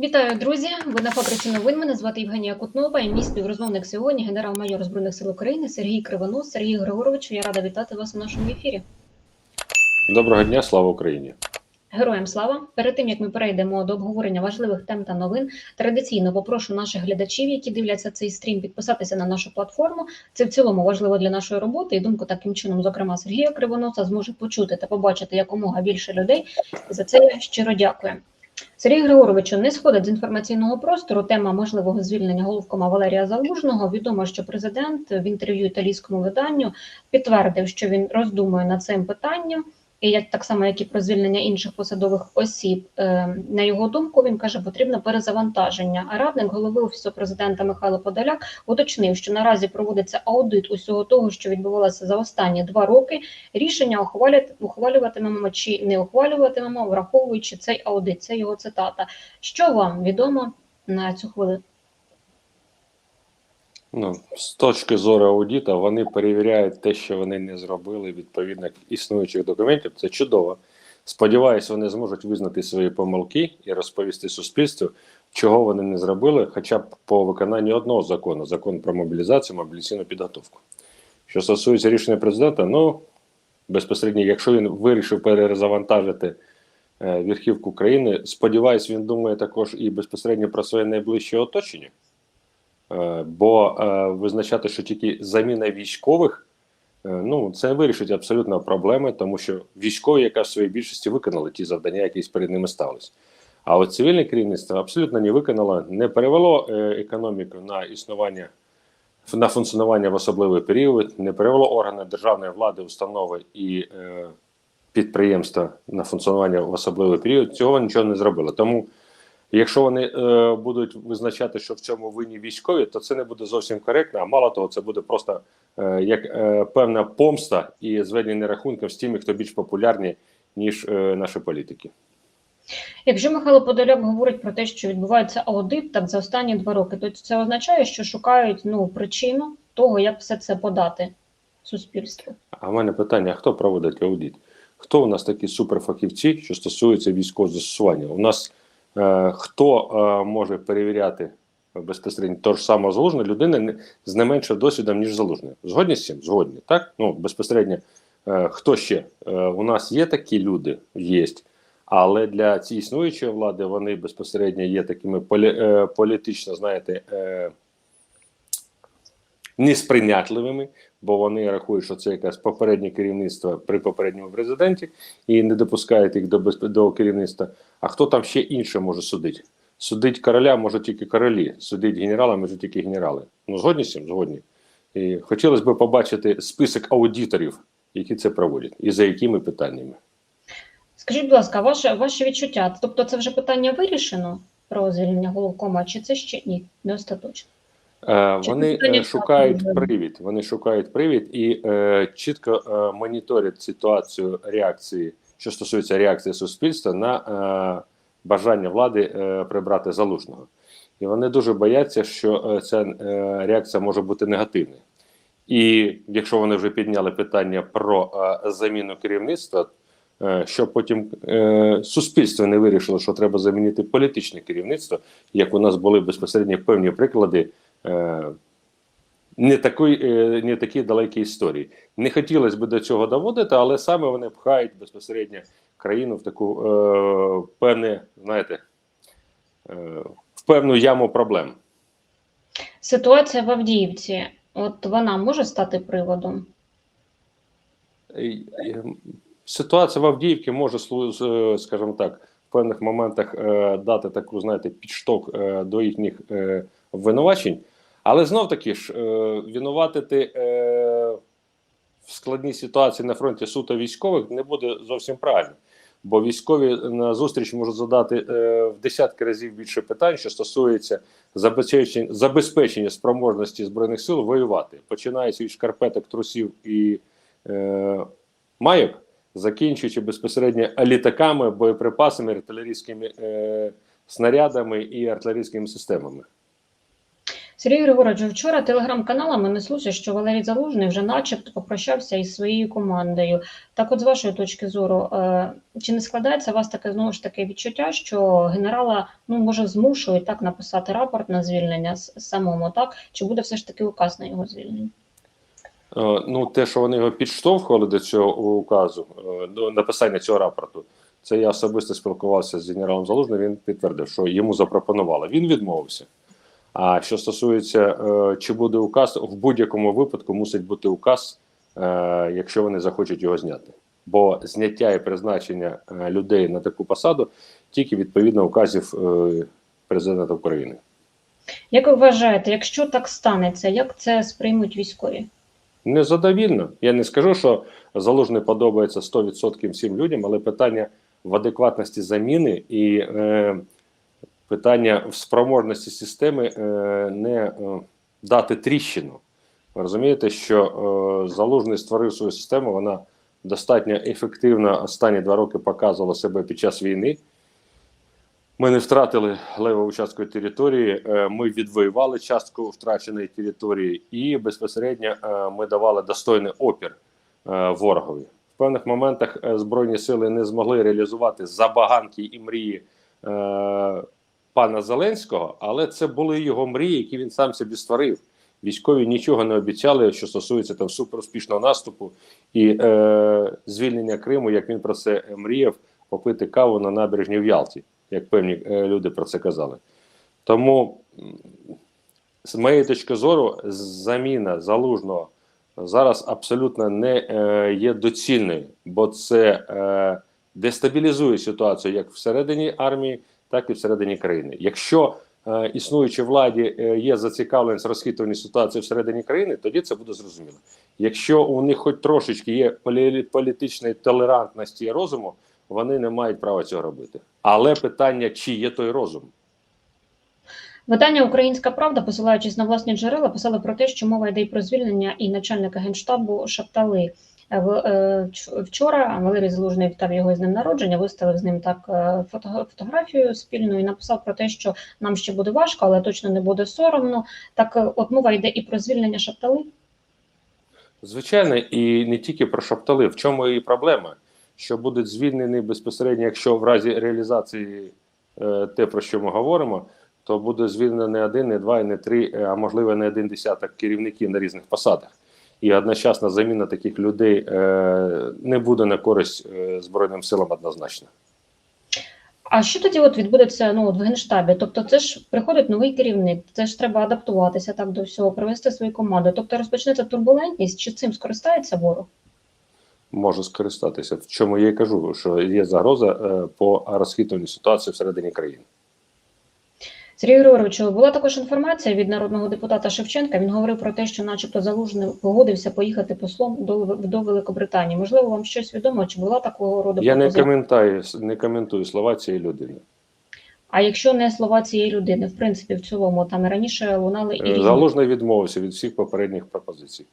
Вітаю, друзі! Ви на фабриці новин. Мене звати Євгенія Кутнова і мій співрозмовник сьогодні генерал-майор Збройних сил України Сергій Кривонос. Сергій Григоровичу, я рада вітати вас у нашому ефірі. Доброго дня, слава Україні! Героям слава! Перед тим як ми перейдемо до обговорення важливих тем та новин, традиційно попрошу наших глядачів, які дивляться цей стрім, підписатися на нашу платформу. Це в цілому важливо для нашої роботи. І думку таким чином, зокрема Сергія Кривоноса, зможе почути та побачити якомога більше людей. За це я щиро дякую. Сергій Григоровичу не сходить з інформаційного простору. Тема можливого звільнення головкома Валерія Залужного. Відомо, що президент в інтерв'ю італійському виданню підтвердив, що він роздумує над цим питанням. І як так само, як і про звільнення інших посадових осіб, Е, на його думку, він каже, потрібно перезавантаження. А радник голови офісу президента Михайло Подоляк уточнив, що наразі проводиться аудит усього того, що відбувалося за останні два роки. Рішення ухвалять ухвалюватимемо чи не ухвалюватимемо, враховуючи цей аудит. Це його цитата. Що вам відомо на цю хвилину? Ну, з точки зору аудиту, вони перевіряють те, що вони не зробили відповідно існуючих документів. Це чудово. Сподіваюсь, вони зможуть визнати свої помилки і розповісти суспільству, чого вони не зробили, хоча б по виконанні одного закону закон про мобілізацію, мобілізаційну підготовку. Що стосується рішення президента, ну безпосередньо, якщо він вирішив перезавантажити е, верхівку країни, сподіваюсь, він думає також і безпосередньо про своє найближче оточення. Е, Бо е, визначати, що тільки заміна військових, е, ну це вирішить абсолютно проблеми, тому що військові, яка в своїй більшості виконали ті завдання, які перед ними сталися. А от цивільне керівництво абсолютно не виконало, не перевело економіку на існування на функціонування в особливий період, не перевело органи державної влади, установи і е, підприємства на функціонування в особливий період. Цього нічого не зробило. Тому Якщо вони е, будуть визначати, що в цьому винні військові, то це не буде зовсім коректно. А мало того, це буде просто е, як е, певна помста і зведення рахунків з тими, хто більш популярні, ніж е, наші політики. Якщо Михайло Подоляк говорить про те, що відбувається аудит так за останні два роки, то це означає, що шукають ну причину того, як все це подати суспільству. А в мене питання: хто проводить аудит? Хто у нас такі суперфахівці, що стосується військового застосування? У нас хто е, може перевіряти безпосередньо того ж самого залужне людина не- з не меншим досвідом, ніж залужне? Згодні з цим? Згодні, так? Ну, безпосередньо, е, хто ще? Е, у нас є такі люди, є. Але для цієї існуючої влади вони безпосередньо є такими полі, е, політично, знаєте, е, несприйнятливими, бо вони рахують, що це якесь попереднє керівництво при попередньому президенті і не допускають їх до, до керівництва. А хто там ще інше може судити? Судить короля може тільки королі, судить генерала може тільки генерали. Ну, згодні з цим? Згодні. І хотілося б побачити список аудиторів, які це проводять, і за якими питаннями. Скажіть, будь ласка, ваше ваше відчуття? Тобто, це вже питання вирішено про звільнення головкома, чи це ще ні, не остаточно? Е, Вони е, шукають привід. Вони шукають привід і е, чітко е, моніторять ситуацію реакції, що стосується реакції суспільства на е, бажання влади е, прибрати залужного. І вони дуже бояться, що е, ця е, реакція може бути негативною. І якщо вони вже підняли питання про е, заміну керівництва, е, що потім е, суспільство не вирішило, що треба замінити політичне керівництво, як у нас були безпосередньо певні приклади не такої, е, не такі далекі історії. Не хотілося б до цього доводити, але саме вони пхають безпосередньо країну в таку е, певне, знаєте, е, в певну яму проблем. Ситуація в Авдіївці, от вона може стати приводом? Е, е, Ситуація в Авдіївці може, скажімо так, в певних моментах е, дати таку, знаєте, підштовх е, до їхніх е, обвинувачень. Але знов таки ж е, винуватити е, в складній ситуації на фронті суто військових не буде зовсім правильно. Бо військові на зустріч можуть задати е, в десятки разів більше питань, що стосується забезпечення, забезпечення спроможності збройних сил воювати, починаючи від шкарпеток, трусів і е, майок, закінчуючи безпосередньо літаками, боєприпасами, артилерійськими е, снарядами і артилерійськими системами. Сергій Григорович, вчора телеграм-каналами неслося, що Валерій Залужний вже начебто попрощався із своєю командою. Так от, з вашої точки зору, е, чи не складається у вас таке знову ж таки відчуття, що генерала ну може змушують так написати рапорт на звільнення самому, так? Чи буде все ж таки указ на його звільнення? Е, Ну, те, що вони його підштовхували до цього указу, е, до написання цього рапорту, це я особисто спілкувався з генералом Залужним. Він підтвердив, що йому запропонували. Він відмовився. А що стосується, е, чи буде указ, в будь-якому випадку мусить бути указ, е, якщо вони захочуть його зняти. Бо зняття і призначення е, людей на таку посаду тільки відповідно указів президента України. Як ви вважаєте, якщо так станеться, як це сприймуть військові? Незадовільно. Я не скажу, що залужний подобається 100% всім людям, але питання в адекватності заміни і е, питання в спроможності системи е, не е, дати тріщину. Ви розумієте, що е, залужний створив свою систему, вона достатньо ефективно останні два роки показувала себе під час війни. Ми не втратили левову частку території, ми відвоювали частку втраченої території, і безпосередньо ми давали достойний опір ворогові. В певних моментах збройні сили не змогли реалізувати забаганки і мрії пана Зеленського, але це були його мрії, які він сам собі створив. Військові нічого не обіцяли, що стосується там суперуспішного наступу і е, звільнення Криму, як він про це мріяв, попити каву на набережні в Ялті, як певні е, люди про це казали. Тому, з моєї точки зору, заміна залужного зараз абсолютно не е, є доцільною, бо це е, дестабілізує ситуацію як всередині армії, так і всередині країни. Якщо е, існуючій владі е, є зацікавленість розхитування ситуації всередині країни, тоді це буде зрозуміло. Якщо у них хоч трошечки є полі- політичної толерантності і розуму, вони не мають права цього робити. Але питання, чи є той розум? Видання Українська Правда, посилаючись на власні джерела, писали про те, що мова йде про звільнення і начальника генштабу Шаптали. Е, е, Вчора Валерій Залужний вітав його з ним народження, виставив з ним так е, фото- фотографію спільну і написав про те, що нам ще буде важко, але точно не буде соромно. Так, от мова йде і про звільнення Шаптали. Звичайно, і не тільки про шаптали. В чому і проблема? Що будуть звільнені безпосередньо, якщо в разі реалізації те, про що ми говоримо, то буде звільнено не один, не два, не три, а можливо не один десяток керівників на різних посадах. І одночасна заміна таких людей е, не буде на користь е, Збройним силам однозначно. А що тоді от відбудеться ну, от в генштабі? Тобто, це ж приходить новий керівник, це ж треба адаптуватися так до всього, привести свою команду. Тобто розпочнеться турбулентність, чи цим скористається ворог? Може скористатися. В чому я і кажу, що є загроза е, по розхитуванню ситуації всередині країни. Сергій Григоровичу, була також інформація від народного депутата Шевченка. Він говорив про те, що, начебто, залужний погодився поїхати послом до, до Великобританії. Можливо, вам щось відомо, чи була такого роду Я не коментую, не коментую слова цієї людини. А якщо не слова цієї людини, в принципі, в цілому там раніше лунали і Е, різні. Залужний відмовився від всіх попередніх пропозицій.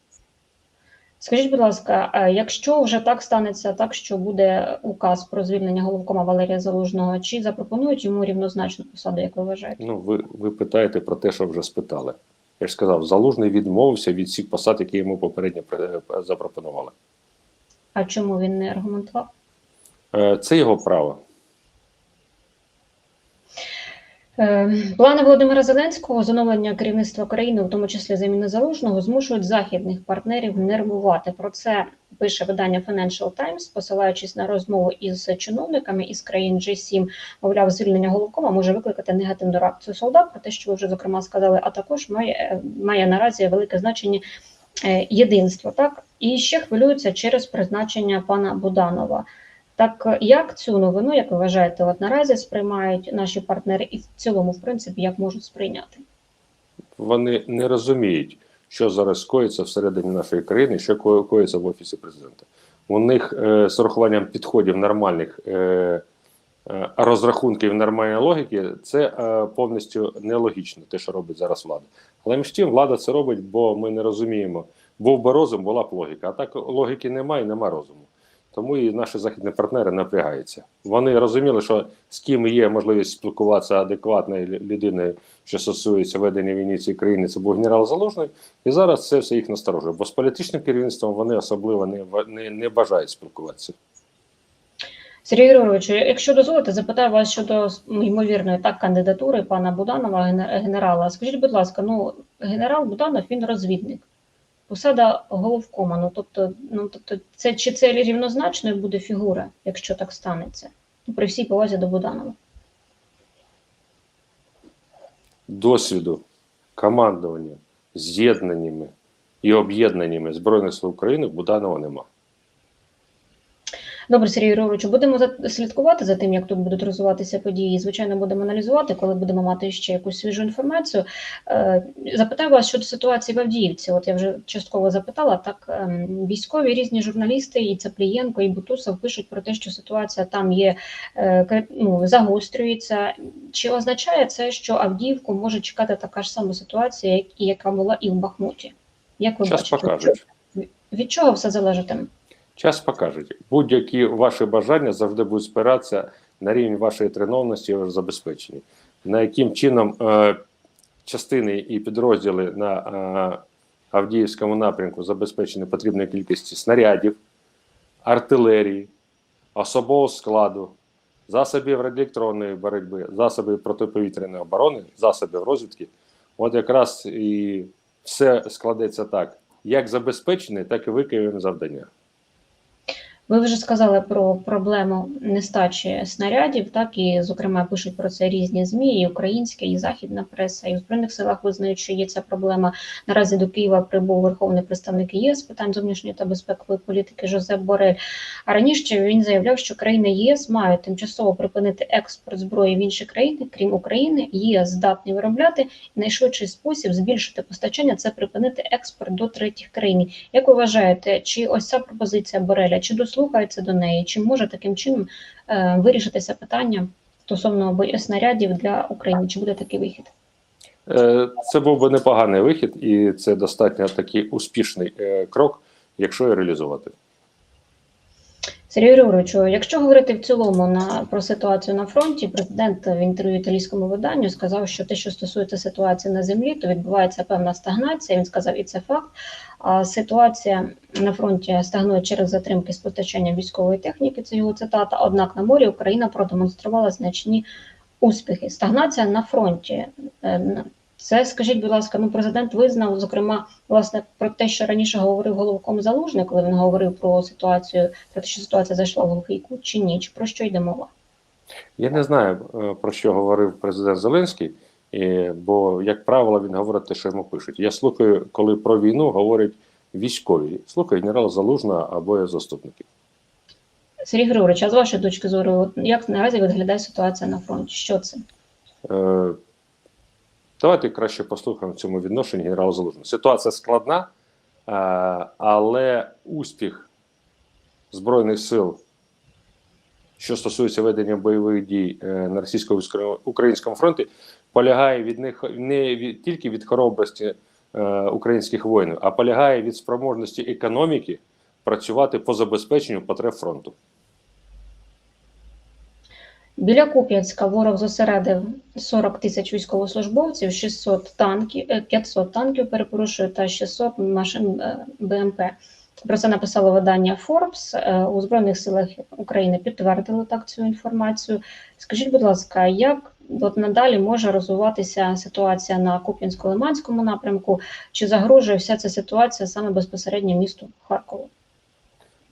Скажіть, будь ласка, а якщо вже так станеться, так що буде указ про звільнення головкома Валерія Залужного, чи запропонують йому рівнозначну посаду, як ви вважаєте? Ну, ви, ви питаєте про те, що вже спитали. Я ж сказав, Залужний відмовився від всіх посад, які йому попередньо при- запропонували. А чому він не аргументував? Е, Це його право. Е, Плани Володимира Зеленського з оновлення керівництва країни, в тому числі заміни залужного, змушують західних партнерів нервувати. Про це пише видання Financial Times, посилаючись на розмову із чиновниками із країн G7, мовляв, звільнення головкома може викликати негативну реакцію солдат. Про те, що ви вже зокрема сказали, а також має, е, має наразі велике значення е, єдинство. Так і ще хвилюються через призначення пана Буданова. Так е, як цю новину, як ви вважаєте, от наразі сприймають наші партнери, і в цілому, в принципі, як можуть сприйняти? Вони не розуміють, що зараз коїться всередині нашої країни, що ко- коїться в офісі президента. У них е, з урахуванням підходів нормальних е, е, розрахунків нормальної логіки, це е, повністю нелогічно, те, що робить зараз влада. Але між тим влада це робить, бо ми не розуміємо. Був би розум, була б логіка. А так логіки немає, і нема розуму. Тому і наші західні партнери напрягаються. Вони розуміли, що з ким є можливість спілкуватися адекватною людиною, що стосується ведення війни в цій країні, це був генерал Залужний. І зараз це все їх насторожує. Бо з політичним керівництвом вони особливо не, не, не бажають спілкуватися. Сергій Григоровичу, якщо дозволите, запитаю вас щодо ймовірної так кандидатури пана Буданова, генерала. Скажіть, будь ласка, ну генерал Буданов він розвідник, посада головкома. Ну тобто, ну тобто, це чи це рівнозначною буде фігура, якщо так станеться? Ну, при всій повазі до Буданова. Досвіду, командування, з'єднаннями і об'єднаннями Збройних сил України Буданова нема. Добре, Сергій Григоровичу, будемо слідкувати за тим, як тут будуть розвиватися події. Звичайно, будемо аналізувати, коли будемо мати ще якусь свіжу інформацію. Е, Запитаю вас щодо ситуації в Авдіївці. От я вже частково запитала. Так, ем, військові різні журналісти, і Цаплієнко, і Бутусов пишуть про те, що ситуація там є е, ну, загострюється. Чи означає це, що Авдіївку може чекати така ж сама ситуація, яка була і в Бахмуті? Як ви Час бачите, покажуть. від чого все залежатиме? Час покаже. Будь-які ваші бажання завжди будуть спиратися на рівень вашої тренованості і забезпечення. На яким чином е, частини і підрозділи на е, Авдіївському напрямку забезпечені потрібною кількістю снарядів, артилерії, особового складу, засобів радіоелектронної боротьби, засобів протиповітряної оборони, засобів розвідки. От якраз і все складеться так: як забезпечені, так і виконуємо завдання. Ви вже сказали про проблему нестачі снарядів, так і зокрема пишуть про це різні змі, і українська, і західна преса, і у збройних силах визнають, що є ця проблема. Наразі до Києва прибув верховний представник ЄС питань зовнішньої та безпекової політики Жозеп Борель. А раніше він заявляв, що країни ЄС мають тимчасово припинити експорт зброї в інші країни, крім України. ЄС здатний виробляти і найшвидший спосіб збільшити постачання це припинити експорт до третіх країн. Як ви вважаєте, чи ось ця пропозиція Бореля, чи дослухаються до неї, чи може таким чином е, вирішитися питання стосовно снарядів для України? Чи буде такий вихід? Е, Це був би непоганий вихід, і це достатньо такий успішний е, крок, якщо його реалізувати. Сергій Григоровичу, якщо говорити в цілому на про ситуацію на фронті, президент в інтерв'ю італійському виданню сказав, що те, що стосується ситуації на землі, то відбувається певна стагнація. Він сказав, і це факт. Ситуація на фронті стагнує через затримки з постачанням військової техніки. Це його цитата. Однак на морі Україна продемонструвала значні успіхи. Стагнація на фронті. Е, Це скажіть, будь ласка, ну президент визнав, зокрема, власне, про те, що раніше говорив головком залужний, коли він говорив про ситуацію, про те, що ситуація зайшла в глухий кут, чи ні, чи про що йде мова? Я не знаю, е, про що говорив президент Зеленський, е, бо, як правило, він говорить те, що йому пишуть. Я слухаю, коли про війну говорять військові. Слухаю генерала Залужного або заступників. Сергій Григорович, а з вашої точки зору, як наразі виглядає ситуація на фронті? Що це? Е, Давайте краще послухаємо в цьому відношенні генерала Залужного. Ситуація складна, е, але успіх Збройних сил, що стосується ведення бойових дій е, на російсько-українському фронті, полягає від них не від, тільки від хоробрості е, українських воїнів, а полягає від спроможності економіки працювати по забезпеченню потреб фронту. Біля Куп'янська ворог зосередив 40 тисяч військовослужбовців, 600 танків, е, 500 танків, перепрошую, та 600 машин е, БМП. Про це написало видання Forbes. Е, У Збройних силах України підтвердили так цю інформацію. Скажіть, будь ласка, як от надалі може розвиватися ситуація на Куп'янсько-Лиманському напрямку? Чи загрожує вся ця ситуація саме безпосередньо місту Харкову?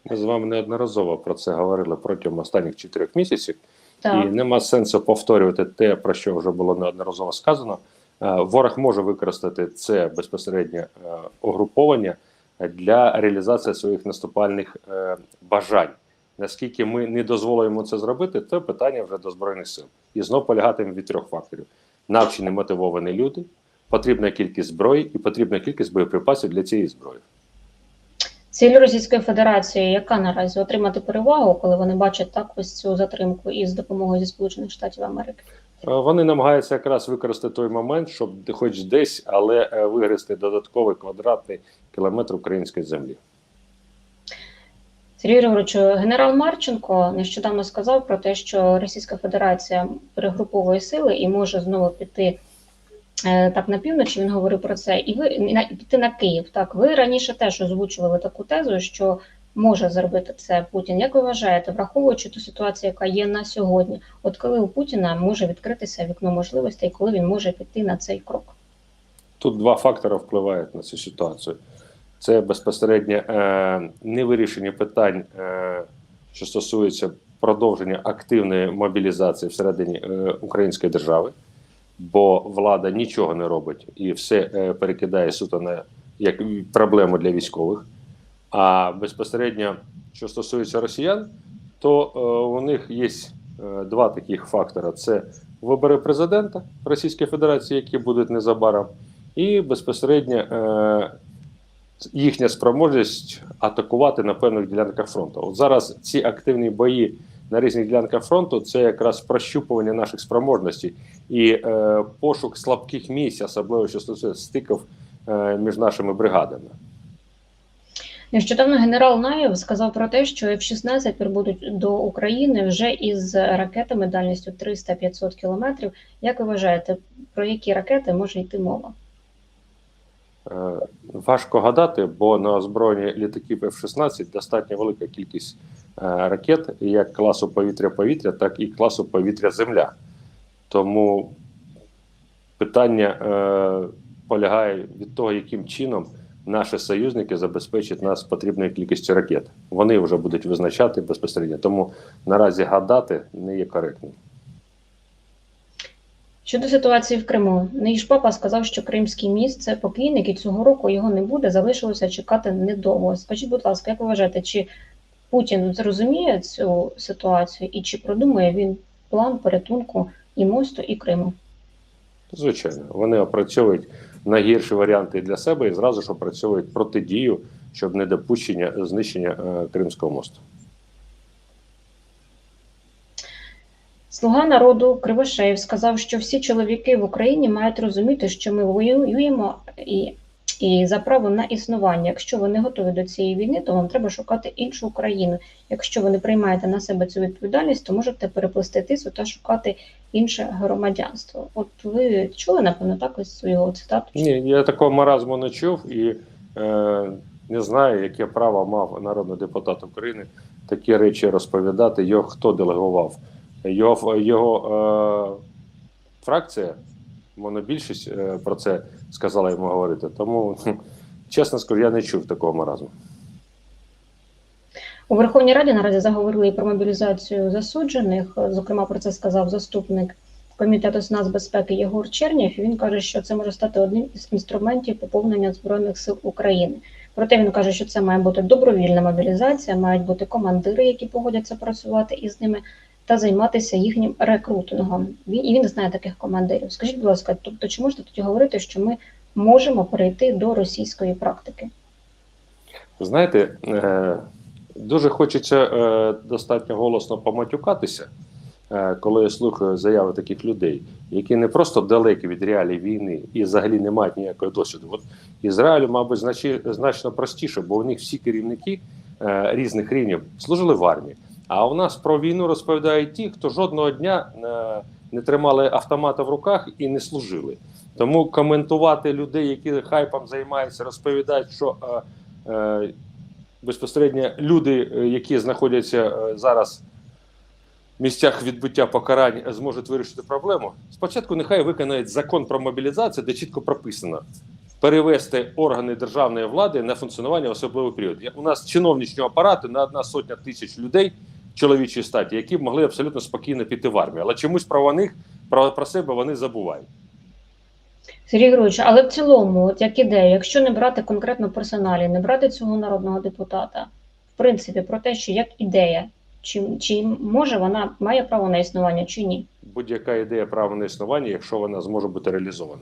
Ми з вами неодноразово про це говорили протягом останніх чотирьох місяців. Так. І нема сенсу повторювати те, про що вже було неодноразово сказано. Е, Ворог може використати це безпосередньо е, угруповання для реалізації своїх наступальних е, бажань. Наскільки ми не дозволимо це зробити, то питання вже до збройних сил. І знов полягатиме від трьох факторів: навчені мотивовані люди, потрібна кількість зброї і потрібна кількість боєприпасів для цієї зброї. Ціль Російської Федерації, яка наразі отримати перевагу, коли вони бачать так ось цю затримку із допомогою зі Сполучених Штатів Америки? Е, Вони намагаються якраз використати той момент, щоб хоч десь, але е, вигризти додатковий квадратний кілометр української землі. Сергій Григорович, генерал Марченко нещодавно сказав про те, що Російська Федерація перегруповує сили і може знову піти е, так на північ. Він говорив про це, і ви піти на Київ. Так, ви раніше теж озвучували таку тезу, що може зробити це Путін. Як ви вважаєте, враховуючи ту ситуацію, яка є на сьогодні, от коли у Путіна може відкритися вікно можливостей, коли він може піти на цей крок? Тут два фактори впливають на цю ситуацію. Це безпосередньо е, невирішення питань, е, що стосуються продовження активної мобілізації всередині е, української держави, бо влада нічого не робить і все е, перекидає суто на як проблему для військових. А безпосередньо, що стосується росіян, то е, у них є е, два таких фактора: це вибори президента Російської Федерації, які будуть незабаром, і безпосередньо е, їхня спроможність атакувати на певних ділянках фронту. От зараз ці активні бої на різних ділянках фронту це якраз прощупування наших спроможностей і е, пошук слабких місць, особливо що стосується стиків е, між нашими бригадами. Нещодавно генерал Наєв сказав про те, що F-16 прибудуть до України вже із ракетами дальністю 300-500 кілометрів. Як ви вважаєте, про які ракети може йти мова? Е, Важко гадати, бо на озброєнні літаків F-16 достатньо велика кількість е, ракет, як класу повітря-повітря, так і класу повітря-земля. Тому питання е, полягає від того, яким чином наші союзники забезпечать нас потрібною кількістю ракет. Вони вже будуть визначати безпосередньо. Тому наразі гадати не є коректним. Щодо ситуації в Криму, Неїж папа сказав, що Кримський міст це покійник, і цього року його не буде. Залишилося чекати недовго. Скажіть, будь ласка, як ви вважаєте, чи Путін зрозуміє цю ситуацію і чи продумує він план порятунку і мосту, і Криму? Звичайно, вони опрацьовують найгірші варіанти для себе і зразу ж опрацьовують протидію, щоб не допущення знищення е, Кримського мосту. Слуга народу Кривошеєв сказав, що всі чоловіки в Україні мають розуміти, що ми воюємо і, і за право на існування. Якщо ви не готові до цієї війни, то вам треба шукати іншу Україну. Якщо ви не приймаєте на себе цю відповідальність, то можете переплисти тису та шукати інше громадянство. От ви чули, напевно, так ось його цитату? Ні, я такого маразму не чув і е, не знаю, яке право мав народний депутат України такі речі розповідати. Його хто делегував? Його, його е, фракція, монобільшість е, про це сказала йому говорити. Тому, чесно скажу, я не чув такого маразму. У Верховній Раді наразі заговорили про мобілізацію засуджених. Зокрема, про це сказав заступник комітету з нацбезпеки Єгор Чернєв. Він каже, що це може стати одним із інструментів поповнення збройних сил України. Проте він каже, що це має бути добровільна мобілізація, мають бути командири, які погодяться працювати із ними, та займатися їхнім рекрутингом. Він і він знає таких командирів. Скажіть, будь ласка, тобто, чи можете тоді говорити, що ми можемо перейти до російської практики? Знаєте, е, дуже хочеться е, достатньо голосно поматюкатися, е, коли я слухаю заяви таких людей, які не просто далекі від реалій війни і взагалі не мають ніякого досвіду. От Ізраїлю, мабуть, значи, значно простіше, бо у них всі керівники е, різних рівнів служили в армії. А у нас про війну розповідають ті, хто жодного дня е, не тримали автомата в руках і не служили. Тому коментувати людей, які хайпом займаються, розповідають, що е, е, безпосередньо люди, е, які знаходяться е, зараз в місцях відбуття покарань, зможуть вирішити проблему. Спочатку нехай виконають закон про мобілізацію, де чітко прописано перевести органи державної влади на функціонування в особливий період. У нас чиновничного апарату на одна сотня тисяч людей чоловічої статі, які б могли абсолютно спокійно піти в армію, але чомусь про них про, про себе вони забувають. Сергій Григорович, але в цілому, от як ідея, якщо не брати конкретно персоналі, не брати цього народного депутата, в принципі, про те, що як ідея, чи, чи може вона має право на існування, чи ні? будь-яка ідея права на існування, якщо вона зможе бути реалізована.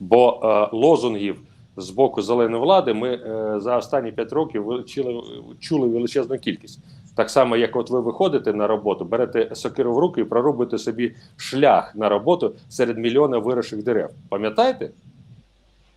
Бо е, лозунгів з боку зеленої влади ми е, за останні п'ять років чули, чули величезну кількість. Так само, як от ви виходите на роботу, берете сокиру в руки і прорубите собі шлях на роботу серед мільйона виросших дерев. Пам'ятаєте?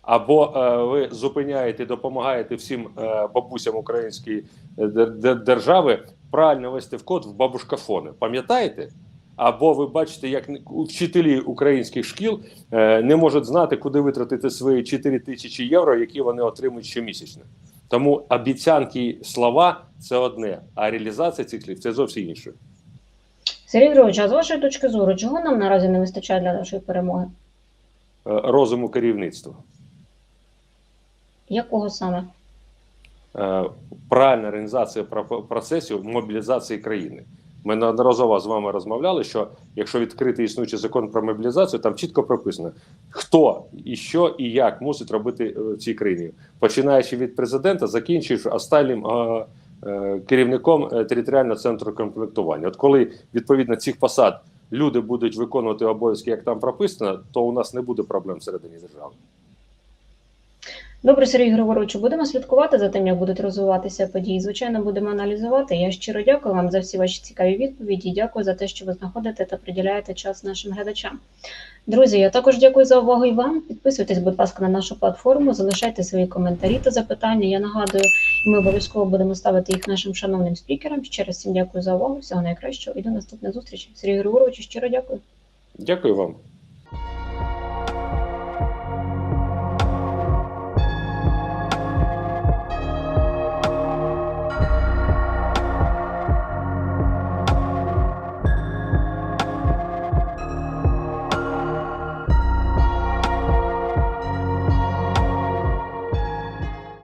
або е, ви зупиняєте, допомагаєте всім е, бабусям української е, дер- дер- держави правильно вести в код в бабушкафони. Пам'ятаєте? Або ви бачите, як вчителі українських шкіл е, не можуть знати, куди витратити свої 4 тисячі євро, які вони отримують щомісячно. Тому обіцянки слова це одне, а реалізація цих слів це зовсім інше. Сергій Григорович, а з вашої точки зору, чого нам наразі не вистачає для нашої перемоги? Е, Розуму керівництва. Якого саме? Е, правильна організація процесів мобілізації країни. Ми неодноразово з вами розмовляли, що якщо відкрити існуючий закон про мобілізацію, там чітко прописано, хто і що і як мусить робити е, в цій країні, починаючи від президента, закінчуючи останнім е, е, керівником е, територіального центру комплектування. От коли відповідно цих посад люди будуть виконувати обов'язки, як там прописано, то у нас не буде проблем всередині держави. Добре, Сергій Григоровичу, будемо слідкувати за тим, як будуть розвиватися події. Звичайно, будемо аналізувати. Я щиро дякую вам за всі ваші цікаві відповіді. Дякую за те, що ви знаходите та приділяєте час нашим глядачам. Друзі, я також дякую за увагу і вам. Підписуйтесь, будь ласка, на нашу платформу, залишайте свої коментарі та запитання. Я нагадую, і ми обов'язково будемо ставити їх нашим шановним спікерам. Ще раз всім дякую за увагу. Всього найкращого і до наступної зустрічі. Сергій Григоровичу, щиро дякую. Дякую вам.